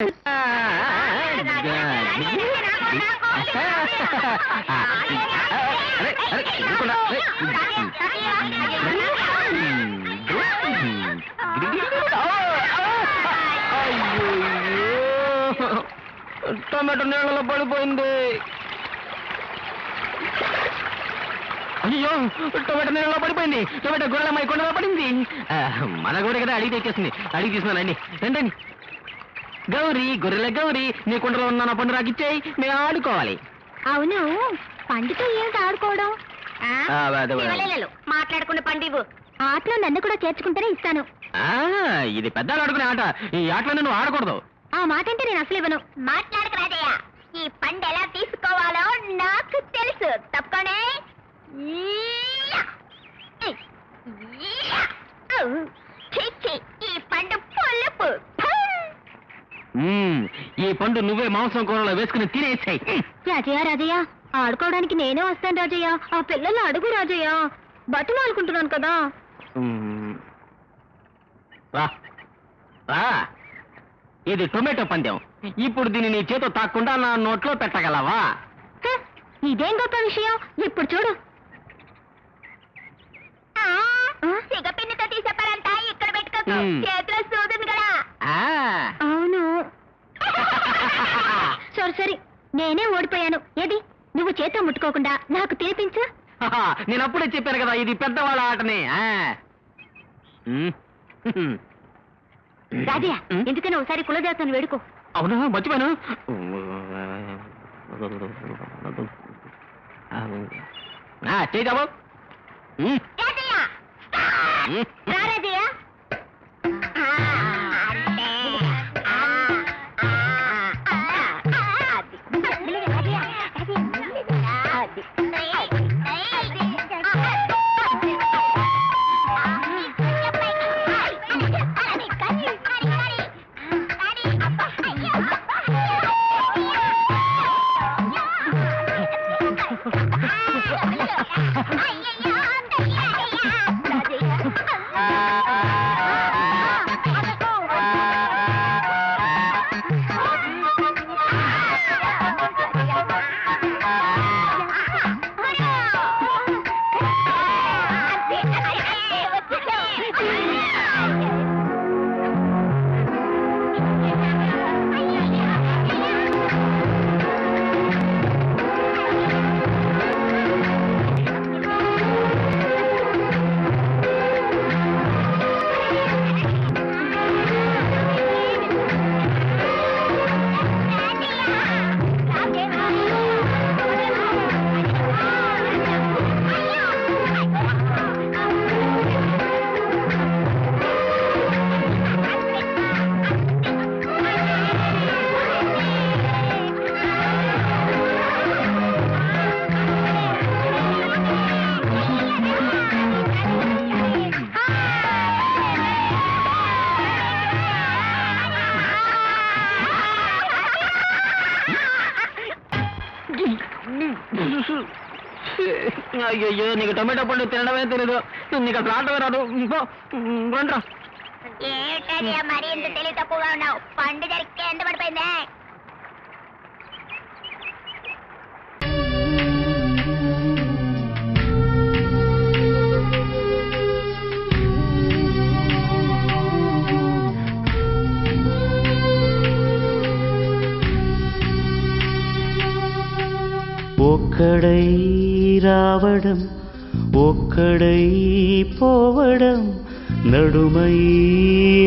Tomato నీళ్ళలో పడిపోయింది. అయ్యో టమాటో నీళ్ళలో పడిపోయింది. టమాటో మై కొండలో పడింది. మన గోడ కదా అడిగి తెచ్చేసింది. అడిగి తీసుకున్నానండి. రండి. గౌరీ గొర్రెల గౌరీ నీ కుండలో ఉన్న నా పండు నాకు ఇచ్చేయి మేము ఆడుకోవాలి. అవును పండుతో ఏమిటి ఆడుకోవడం? ఆ, అదే, అదే. శివలీలలు, మాట్లాడకుండా పండివు ఆటలో నన్ను కూడా చేర్చుకుంటేనే ఇస్తాను. ఆ, ఇది పెద్దలు ఆడుకునే ఆట. ఈ ఆటలో నువ్వు ఆడకూడదు. ఆ మాట అంటే నేను అసలు ఇవ్వను. మాట్లాడక రాజయ్య. ఈ పండు ఎలా తీసుకోవాలో నాకు తెలుసు. తప్పనే పండు పులుపు మ్మ్, ఈ పండు నువ్వే మాంసం కూరలో వేసుకుని తినేసాయి. రాజయ్య రాజయ్య ఆడుకోవడానికి నేనే వస్తాను రాజయ్య. ఆ పిల్లలు అడుగు రాజయ్య. బట్టలు ఆడుకుంటున్నాను కదా. రా. రా. ఇది టొమాటో పందెం. ఇప్పుడు దీన్ని నీ చేతో తాక్కుండా నా నోట్లో పెట్టగలవా? హ, ఇదేం గొప్ప విషయం? ఇప్పుడు చూడు. సిగపిన్నితో తీసే పరంతా ఇక్కడ పెట్టుకోకు సూదుంది కదా ఆ. అవును సరే సరే. నేనే ఓడిపోయాను. ఏది? నువ్వు చేత్తో ముట్టుకోకుండా నాకు తినిపించు. నేను అప్పుడే చెప్పాను కదా ఇది పెద్దవాళ్ళ ఆటనే. రాజయ్య. ఎందుకని ఒకసారి కులదేవతను వేడుకో. అవునా మర్చిపోయాను. ఆ, అయ్యయ్యో నీకు టొమాటో పండు తినడమే తెలియదు నీకు అసలు ఆటమే రాదు. ఇంకో రండ్రా ఏమిటది మరి ఇంత తెలివి తక్కువగా ఉన్నావు. పండు జరిగితే ఎంత పడిపోయిందే? ఒక్కడై రావడం ఒక్కడై పోవడం నడుమై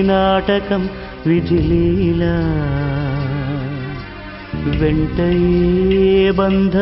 నాటకం విజిలీలా. వెంటయే బంధ